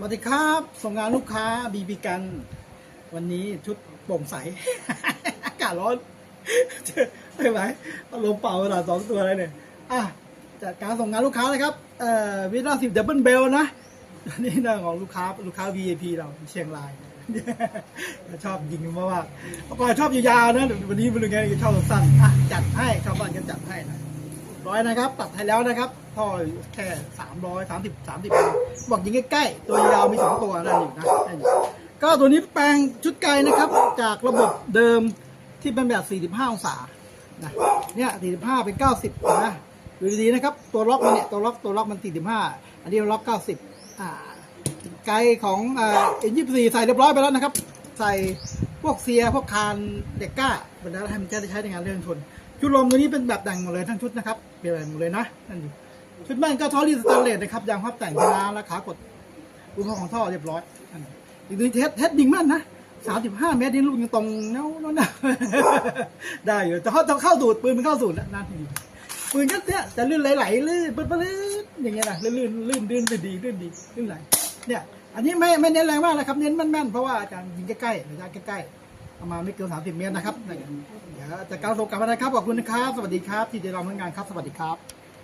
สวัสดีครับ ส่งงานลูกค้าบีบีกัน วันนี้ชุดโปร่งใส อากาศร้อนไม่ไหวเอาลมเป่าขนาดสองตัวเลยเนี่ยอะจัดการส่งงานลูกค้านะครับเอ่อวิลาสิบดับเบิลเบลนะอันนี่เรื่องของลูกค้าลูกค้า VIP เราเชียงรายชอบยิงมากๆเมื่อก่อนชอบยาวๆนะวันนี้ไม่รู้ไงชอบสั้นๆอะจัดให้ชาวบ้านก็จัดให้นะ ร้อยนะครับ ตัดให้แล้วนะครับท่อแค่สามร้อยสามสิบสามสิบบอกยิงใกล้ๆ ตัวยาวมีสองตัวนั่นอยู่นะนั่นอยู่ก็ตัวนี้แปลงชุดไกลนะครับ จากระบบเดิมที่เป็นแบบ 45 องศานะเนี่ย45 เป็น 90นะดูดีๆนะครับ ตัวล็อกมันเนี่ยตัวล็อกตัวล็อกมัน 45 อันนี้ล็อก 90 อ่าไกลของเอ็นยี่สี่ใส่เรียบร้อยไปแล้วนะครับ ใส่พวกเซียพวกคานเด็กก้าบรรดาให้มันจะได้ใช้ในงานเรื่องชน ชุดลมตัวนี้เป็นแบบแต่งหมดเลยทั้งชุดนะครับเปลี่ยนหมดเลยนะนั่นอยู่ชุดแม่งก็ท่อรีสแตนเลสนะครับยางพับแต่งชนะและขากดอุปกรูปของท่อเรียบร้อยอันอีกตัวนี้เทสเทสดิ่งแม่นนะสามสิบห้าเมตรนี่ลูกยังตรงเน่าะนะได้อยู่แต่เขาจะเข้าสูตรปืนมันเข้าสูตรแล้วนั่นอยู่ปืนก็เนี่ยจะลื่นไหลๆลื่นปื๊ดปื๊ดอย่างเงี้ยนะลื่นลื่นลื่นลื่นลื่นดีลื่นดีลื่นไหลเนี่ย อันนี้ไม่ไม่เน้นแรงมากนะครับ เน้นแม่นๆเพราะว่าอาจารย์ยิงใกล้ๆระยะใกล้ๆ ประมาณไม่เกินสามสิบเมตรนะครับเดี๋ยวจากการส่งกลับมานะครับขอบคุณนะครับ สวัสดีครับที่ได้รับงานครับ สวัสดีครับ